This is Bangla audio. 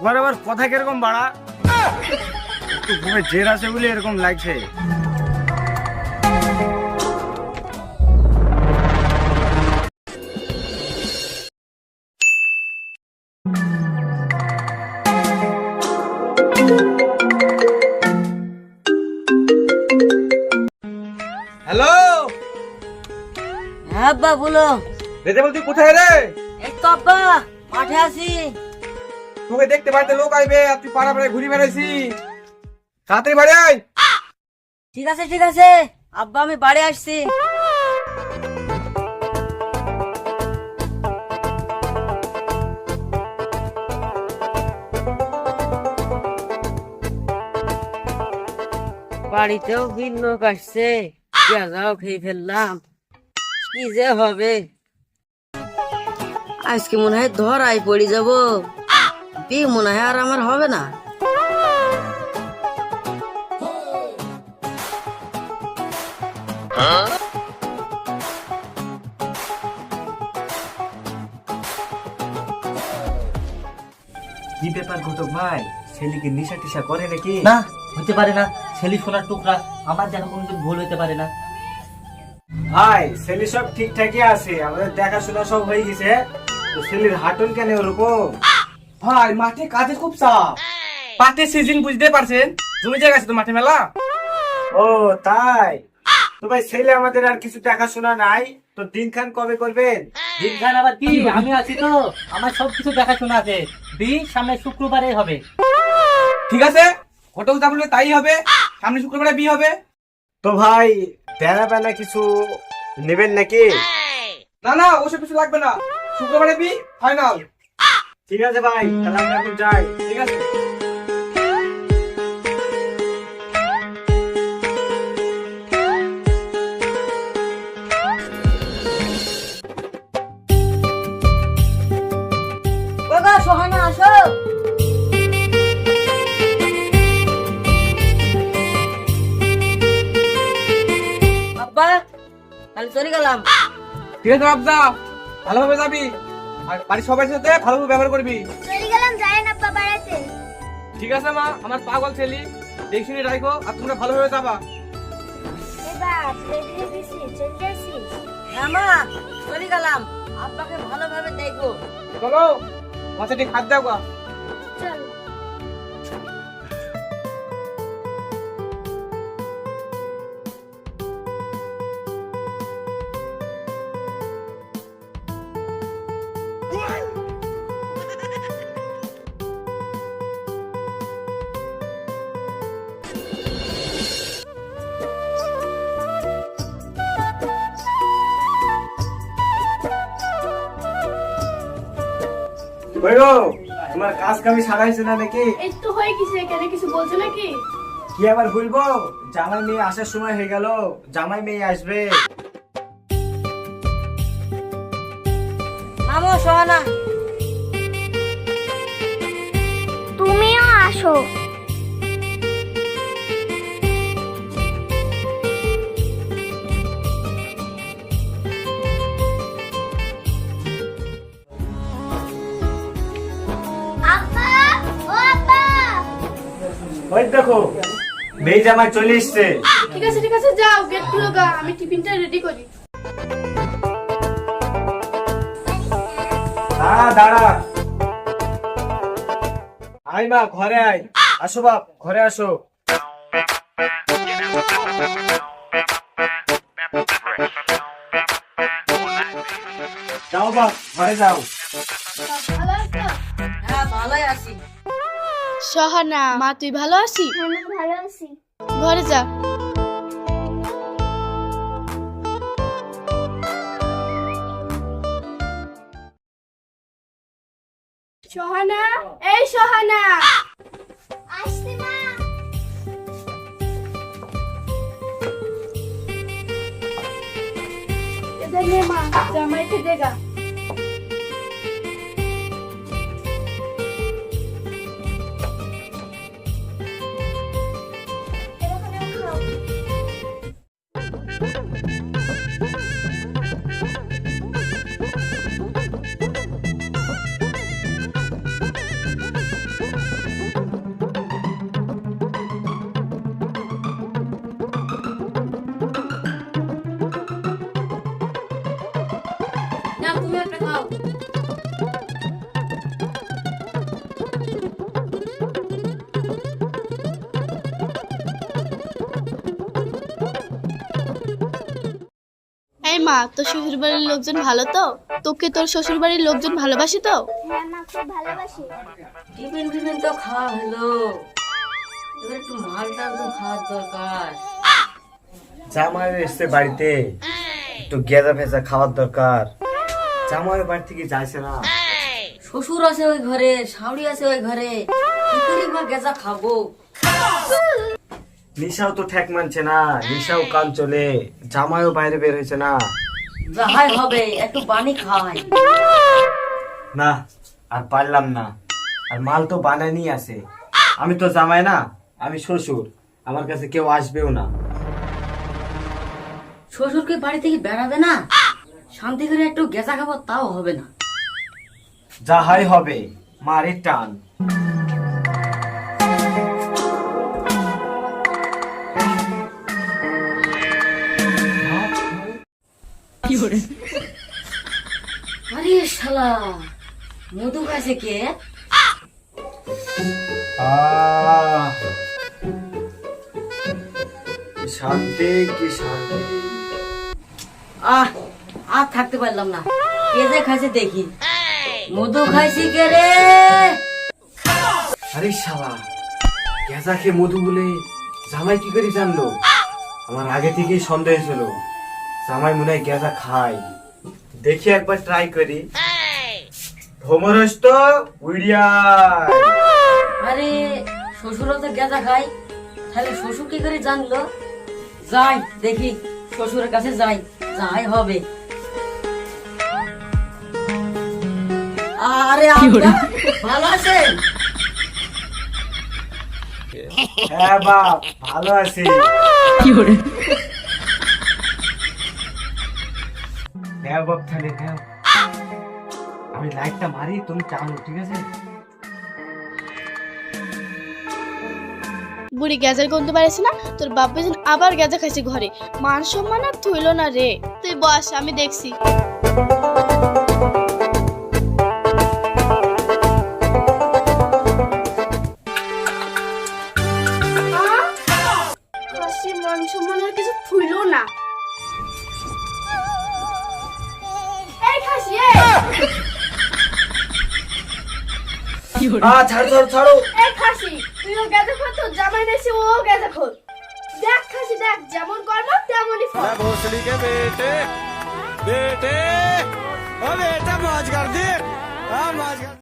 তোমার আবার কথা কীরকম বাড়া? ঘুমে জের আছে বলে এরকম লাগছে। হ্যালো? হ্যাঁ আব্বা বলো রেতে বল তুই কোথায় রে? এই তো আব্বা মাঠে আছি। তোকে দেখতে পারতে লোক আইবে, আর তুই পাড়া পাড়ায় ঘুরি বেড়াইছি। তাড়াতাড়ি বাড়ি আয়। ঠিক আছে ঠিক আছে। আব্বা, আমি বাড়ি আসছি। বাড়িতেও বিল লোক আসছে। পেঁয়াজাও খেয়ে ফেললাম। কি যে হবে? আজকে মনে হয় ধরাই পড়ে যাব। বিয়ে মনে হয় আর আমার হবে না। কি ব্যাপার ঘটক ভাই? ছেলেকে নিশা টিশা করে নাকি? না। হতে পারে না ছেলে সোনার টুকরা আমার যেন কোনোদিন ভুল হতে পারে না। ভাই ছেলে সব ঠিকঠাকই আছে আমাদের দেখাশোনা সব হয়ে গেছে। তো ছেলের হাঁটুন কেন ওরকম ভাই মাঠে কাজে খুব চাপ। পাটের সিজন বুঝতে পারছেন? জমি জায়গা আছে তো মাঠে মেলা? ও তাই? তো ভাই ছেলে আমাদের আর কিছু দেখাশোনা নাই। তো দিন খান কবে করবেন? দিনখান আবার কি? আমি আছি তো। আমার সব কিছু দেখাশোনা আছে। বিয়ে সামনে শুক্রবারে হবে। ঠিক আছে? ঘটক যা বলবে তাই হবে। সামনে শুক্রবারে বিয়ে হবে। তো ভাই বেলা বেলা কিছু নেবেন নাকি? না না ওসব কিছু লাগবে না। শুক্রবারে বি ফাইনাল ঠিক আছে ভাই তাহলে আমরা এখন যাই ঠিক আছে? সোহানা আসো। আব্বা তাহলে চলে গেলাম। ঠিক আছে বাবজা ভালোভাবে যাবি? আর বাড়ির সবার সাথে ভালোভাবে ব্যবহার করবি। চলে গেলাম যাই না বাবা বাড়িতে ঠিক আছে মা আমার পাগল ছেলে। দেখিনি রাইকো রাখো আর তোমরা ভালোভাবে যাবা। এবার রেডি দিছি চলে যাচ্ছি হ্যাঁ চলে গেলাম। আপনাকে ভালোভাবে দেখো। চলো মাছটি খাদ দাও গো। চল। গো, তোমার কাজ কামি সারাইছে না নাকি? একটু হয়ে গেছে কেন কিছু বলছো নাকি? কি আবার বলব জামাই মেয়ে আসার সময় হয়ে গেল জামাই মেয়ে আসবে। নামো সোহানা তুমিও আসো। ওই দেখো মেয়ে জামাই চলে এসছে। ঠিক আছে ঠিক আছে যাও গেট খুলো গা আমি টিফিনটা রেডি করি। দাঁড়া দাঁড়া। আয় মা ঘরে আয়। আসো বাপ ঘরে আসো। যাও বাপ ঘরে যাও। সহানা মা তুই ভালো আছিস? আমি ভালো আছি। ঘরে যা। সোহানা এই সোহানা। আসছি মা। এদের নে মা জামাইকে দেগা মা তোর শ্বশুর বাড়ির লোকজন ভালো তো? তোকে তোর শ্বশুর বাড়ির লোকজন ভালোবাসে তো? হ্যাঁ মা খুব ভালোবাসি। টিফিন টিফিন তো খাওয়া হলো এবার একটু মাল তো খাওয়ার দরকার। জামাই এসছে বাড়িতে। একটু গেঁদা ভেজা খাওয়ার দরকার। জামাই বাড়ি থেকে যাইছে না। শ্বশুর আছে ওই ঘরে শাউরি আছে ওই ঘরে। কি করে বা গেজা খাব? নিশাও তো ঠেক মানছে না নিশাও কান চলে জামাইও বাইরে বের হয়েছে না। যাহাই হবে একটু পানি খাই না আর পারলাম না। আর মাল তো বানানি আছে। আমি তো জামাই না আমি শ্বশুর। আমার কাছে কেউ আসবেও না। শ্বশুরকে বাড়ি থেকে বেড়াবে না? শান্তি করে একটু গেজা খাব তাও হবে না। যাহাই হবে মারের টান। আরে শালা মধু খাইছে কে? আহ, শান্তি কি শান্তি। আহ আর থাকতে পারলাম না। কে যে খাইছে দেখি। মধু খাইছি কে রে? আরে শালা গেজা খেয়ে মধু বলে জামাই কি করে জানলো? আমার আগে থেকেই সন্দেহ ছিল। জামাই মনে হয় গেজা খায়। দেখি একবার ট্রাই করি। ভোমরস তো উড়িয়া। আরে শ্বশুরও তো গেজা খাই তাহলে শ্বশুর কি করে জানলো? যাই দেখি শ্বশুরের কাছে যাই। যাই হবে। আরে আপা, ভালো আছেন? হ্যাঁ বাপ ভালো আছি। হ্যাঁ বাপ তাহলে হ্যাঁ। আমি লাইটটা মারি, তুমি চালো ঠিক আছে? বুড়ি গ্যাজের গন্ধ বাড়েছে না? তোর বাপ বেজন আবার গ্যাজা খাইছে ঘরে। মান সম্মান আর থইল না রে। তুই বস, আমি দেখছি। আ ছাড়ো ছাড়ো ছাড়ো এই খাসি তুই ও গেজা খোর তোর জামাই নেছি ও গেজা খোর দেখ খাসি দেখ যেমন কর্ম তেমনই ফল भोसड़ी के बेटे बेटे ओ बेटा मौज कर दे हाँ मौज कर